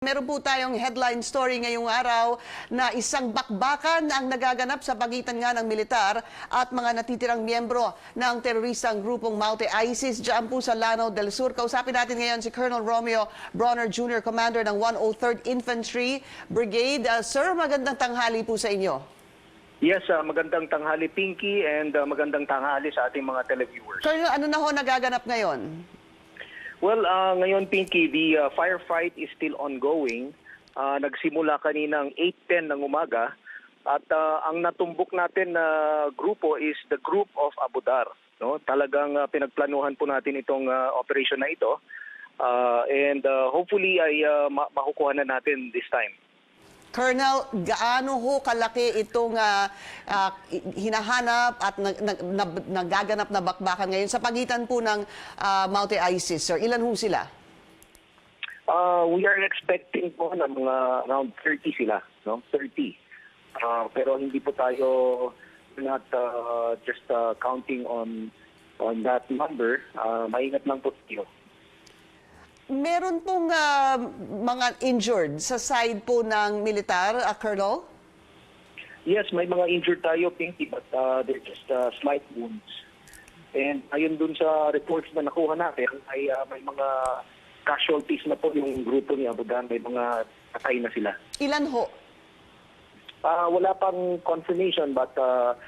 Meron po tayong headline story ngayong araw na isang bakbakan ang nagaganap sa pagitan nga ng militar at mga natitirang miyembro ng teroristang grupong Maute ISIS dyan po sa Lanao del Sur. Kausapin natin ngayon si Colonel Romeo Bronner Jr., Commander ng 103rd Infantry Brigade. Uh, sir, magandang tanghali po sa inyo. Yes, ah, magandang tanghali Pinky and ah, magandang tanghali sa ating mga televiewers. Colonel, ano na ho nagaganap ngayon? Well, ah, ngayon Pinky, the ah, firefight is still ongoing. Ah, nagsimula kaninang 8:10 ng umaga at ah, ang natumbok natin na grupo is the group of Abudar, no? Talagang ah, pinagplanuhan po natin itong ah, operation na ito. Ah, and ah, hopefully ay ah, ma- makukuha na natin this time. Colonel, gaano ho kalaki itong ah, ah, hinahanap at nag, nag, nab- nagaganap na bakbakan ngayon sa pagitan po ng ah, Maute ISIS, sir? Ilan ho sila? Uh, we are expecting po na mga around 30 sila, no? 30. Uh, pero hindi po tayo not uh, just uh, counting on on that number. Uh, maingat lang po tayo. Meron pong ah, mga injured sa side po ng militar, ah, Colonel? Yes, may mga injured tayo, Pinky, but uh, they're just uh, slight wounds. And ayun dun sa reports na nakuha natin, ay uh, may mga casualties na po yung grupo ni Abudan. May mga patay na sila. Ilan ho? Ah, wala pang confirmation but uh,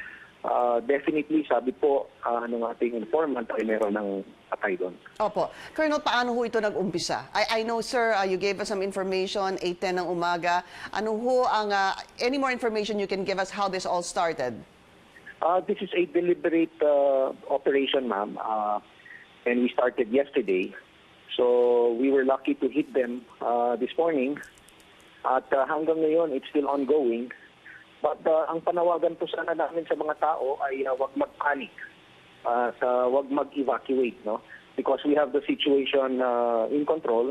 uh, definitely sabi po uh, ng ating informant ay meron ng patay doon. Opo. Colonel, paano ho ito nag-umpisa? I, I know, sir, ah, you gave us some information, 8.10 ng umaga. Ano ho ang, ah, any more information you can give us how this all started? Uh, this is a deliberate uh, operation, ma'am, uh, and we started yesterday. So we were lucky to hit them uh, this morning. At uh, hanggang ngayon, it's still ongoing. But uh, ang panawagan po sana namin sa mga tao ay uh, wag mag-panic. Uh, sa wag mag-evacuate, no? Because we have the situation uh, in control.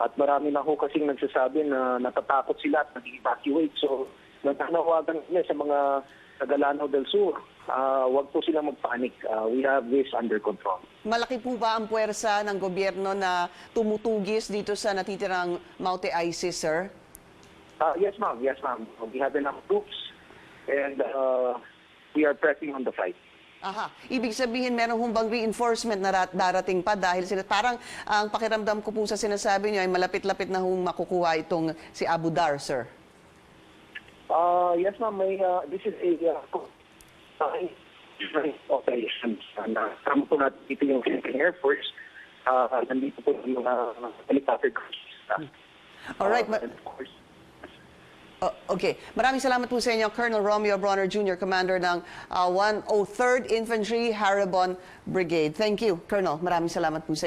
At marami na ho kasing nagsasabi na natatakot sila at nag-evacuate. So, natanawagan kami sa mga taga Lanao del Sur. Uh, wag po sila mag-panic. Uh, we have this under control. Malaki po ba ang puwersa ng gobyerno na tumutugis dito sa natitirang Maute ISIS, sir? Uh, yes, ma'am. Yes, ma'am. We have enough troops and uh, we are pressing on the fight. Aha. Ibig sabihin, meron hong bang reinforcement na rat- darating pa dahil sila, parang ang pakiramdam ko po sa sinasabi niyo ay malapit-lapit na hong makukuha itong si Abu Dar, sir. Uh, yes, ma'am. May, uh, this is a uh, different operations. Uh, Kasama po natin dito yung Philippine Air Force. Uh, nandito po yung mga helicopter crews. Alright, uh, and of course, Oh, okay. Maraming salamat po sa inyo, Colonel Romeo Bronner Jr., Commander ng uh, 103rd Infantry Haribon Brigade. Thank you, Colonel. Maraming salamat po sa inyo.